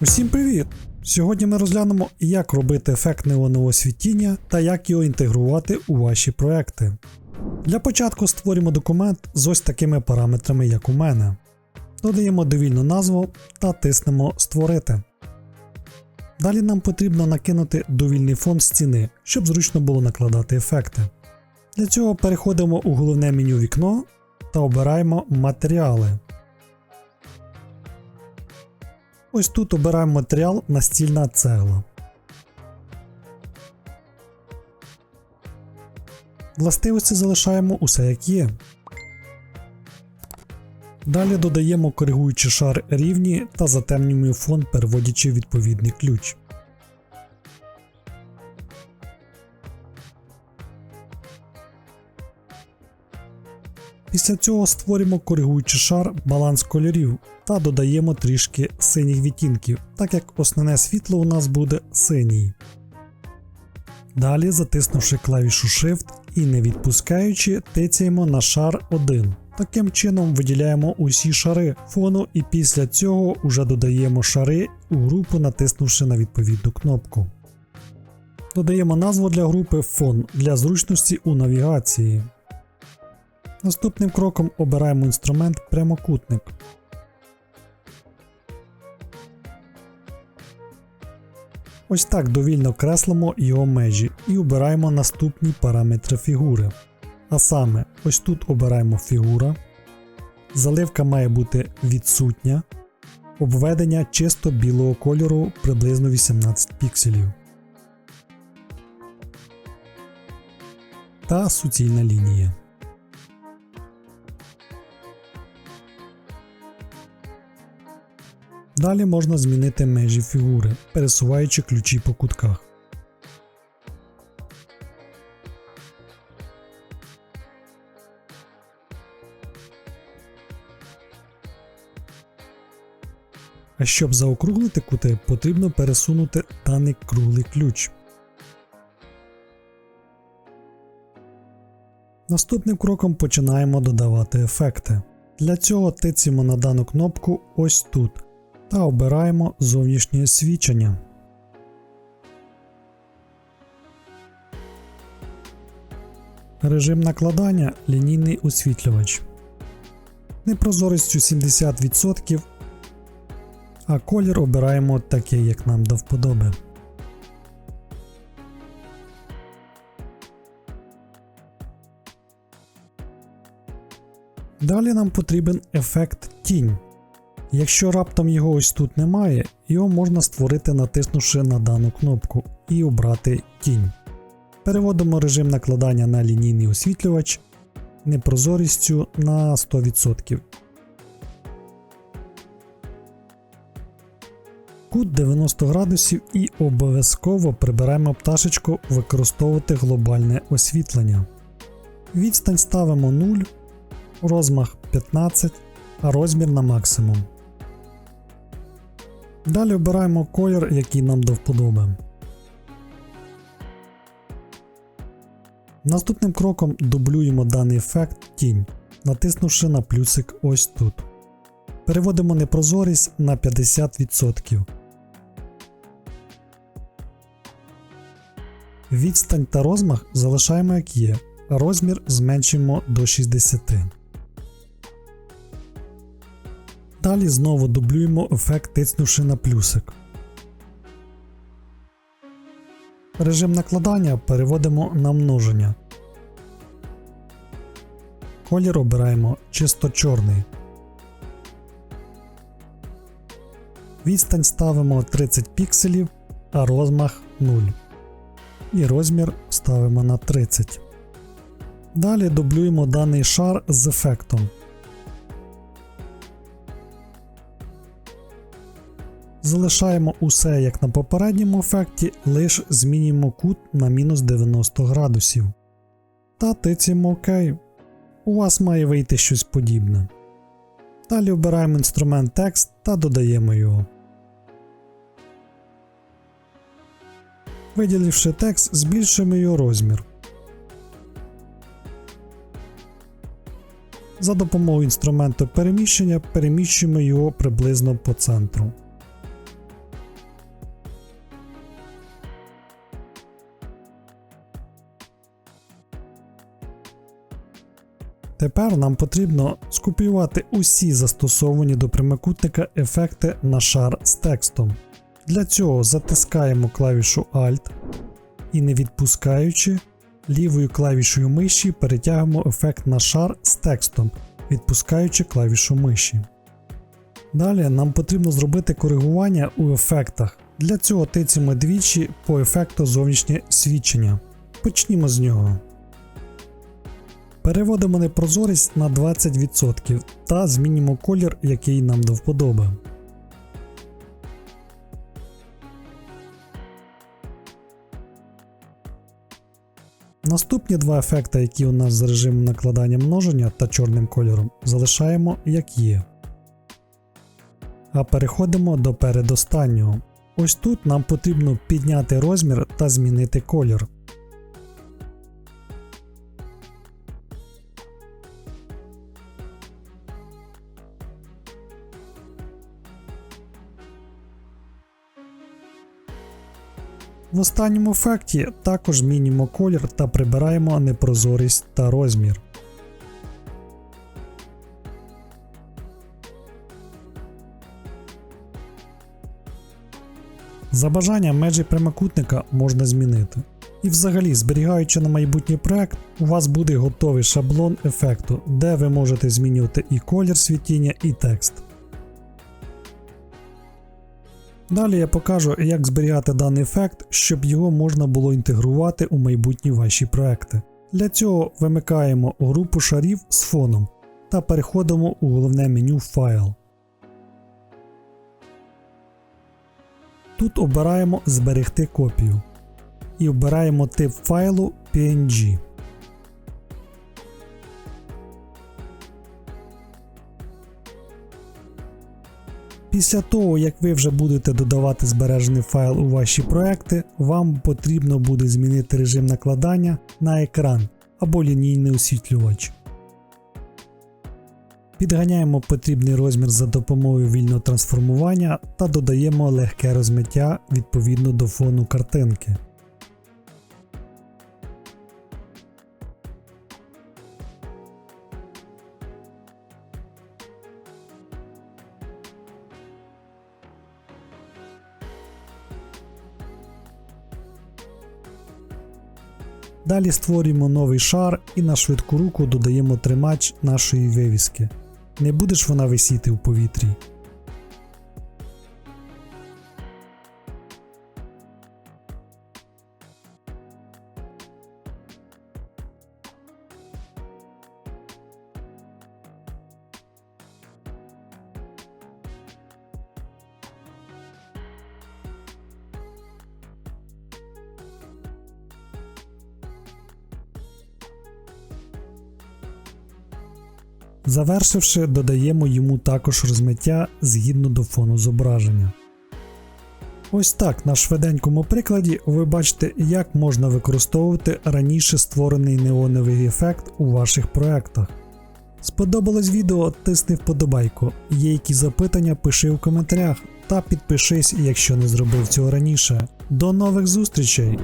Усім привіт! Сьогодні ми розглянемо, як робити ефект неонового світіння та як його інтегрувати у ваші проекти. Для початку створюємо документ з ось такими параметрами, як у мене. Додаємо довільну назву та тиснемо Створити. Далі нам потрібно накинути довільний фон стіни, щоб зручно було накладати ефекти. Для цього переходимо у головне меню вікно та обираємо Матеріали. Ось тут обираємо матеріал настільна цегла. Властивості залишаємо усе як є. Далі додаємо коригуючий шар рівні та затемнюємо фон, переводячи відповідний ключ. Після цього створюємо коригуючий шар баланс кольорів та додаємо трішки синіх відтінків, так як основне світло у нас буде синій. Далі, затиснувши клавішу Shift і не відпускаючи, тицяємо на шар 1. Таким чином виділяємо усі шари фону і після цього вже додаємо шари у групу, натиснувши на відповідну кнопку. Додаємо назву для групи фон для зручності у навігації. Наступним кроком обираємо інструмент прямокутник. Ось так довільно креслимо його межі і обираємо наступні параметри фігури. А саме, ось тут обираємо фігура, заливка має бути відсутня, обведення чисто білого кольору приблизно 18 пікселів. Та суцільна лінія. Далі можна змінити межі фігури, пересуваючи ключі по кутках. А щоб заокруглити кути, потрібно пересунути даний круглий ключ. Наступним кроком починаємо додавати ефекти. Для цього тицяємо на дану кнопку ось тут та обираємо зовнішнє свідчення. Режим накладання лінійний освітлювач. Непрозорістю 70%, а колір обираємо такий, як нам до вподоби. Далі нам потрібен ефект тінь. Якщо раптом його ось тут немає, його можна створити натиснувши на дану кнопку і обрати тінь. Переводимо режим накладання на лінійний освітлювач непрозорістю на 100%. Кут 90 градусів і обов'язково прибираємо пташечку використовувати глобальне освітлення. Відстань ставимо 0, розмах 15, а розмір на максимум. Далі обираємо колір, який нам до вподоби. Наступним кроком дублюємо даний ефект тінь, натиснувши на плюсик ось тут. Переводимо непрозорість на 50%. Відстань та розмах залишаємо як є, а розмір зменшимо до 60. Далі знову дублюємо ефект тиснувши на плюсик. Режим накладання переводимо на множення. Колір обираємо чисто чорний. Відстань ставимо 30 пікселів, а розмах 0. І розмір ставимо на 30. Далі дублюємо даний шар з ефектом. Залишаємо усе як на попередньому ефекті, лише змінюємо кут на мінус 90 градусів. Та тицяємо ОК. У вас має вийти щось подібне. Далі обираємо інструмент текст та додаємо його. Виділивши текст, збільшуємо його розмір. За допомогою інструменту переміщення переміщуємо його приблизно по центру. Тепер нам потрібно скопіювати усі застосовані до прямокутника ефекти на шар з текстом. Для цього затискаємо клавішу Alt і не відпускаючи, лівою клавішою миші перетягуємо ефект на шар з текстом, відпускаючи клавішу миші. Далі нам потрібно зробити коригування у ефектах. Для цього тицяємо двічі по ефекту зовнішнє свідчення. Почнімо з нього. Переводимо непрозорість на 20% та змінимо колір, який нам до вподоби. Наступні два ефекти, які у нас з режимом накладання множення та чорним кольором, залишаємо як є. А переходимо до передостаннього. Ось тут нам потрібно підняти розмір та змінити колір. В останньому ефекті також змінюємо колір та прибираємо непрозорість та розмір. За бажанням межі прямокутника можна змінити. І взагалі, зберігаючи на майбутній проект, у вас буде готовий шаблон ефекту, де ви можете змінювати і колір світіння, і текст. Далі я покажу, як зберігати даний ефект, щоб його можна було інтегрувати у майбутні ваші проекти. Для цього вимикаємо групу шарів з фоном та переходимо у головне меню Файл. Тут обираємо Зберегти копію і обираємо тип файлу PNG. Після того, як ви вже будете додавати збережений файл у ваші проекти, вам потрібно буде змінити режим накладання на екран або лінійний освітлювач. Підганяємо потрібний розмір за допомогою вільного трансформування та додаємо легке розмиття відповідно до фону картинки. Далі створюємо новий шар і на швидку руку додаємо тримач нашої вивіски. Не буде ж вона висіти в повітрі. Завершивши, додаємо йому також розмиття згідно до фону зображення. Ось так на швиденькому прикладі ви бачите, як можна використовувати раніше створений неоновий ефект у ваших проектах. Сподобалось відео, тисни вподобайку. Є які запитання, пиши в коментарях та підпишись, якщо не зробив цього раніше. До нових зустрічей!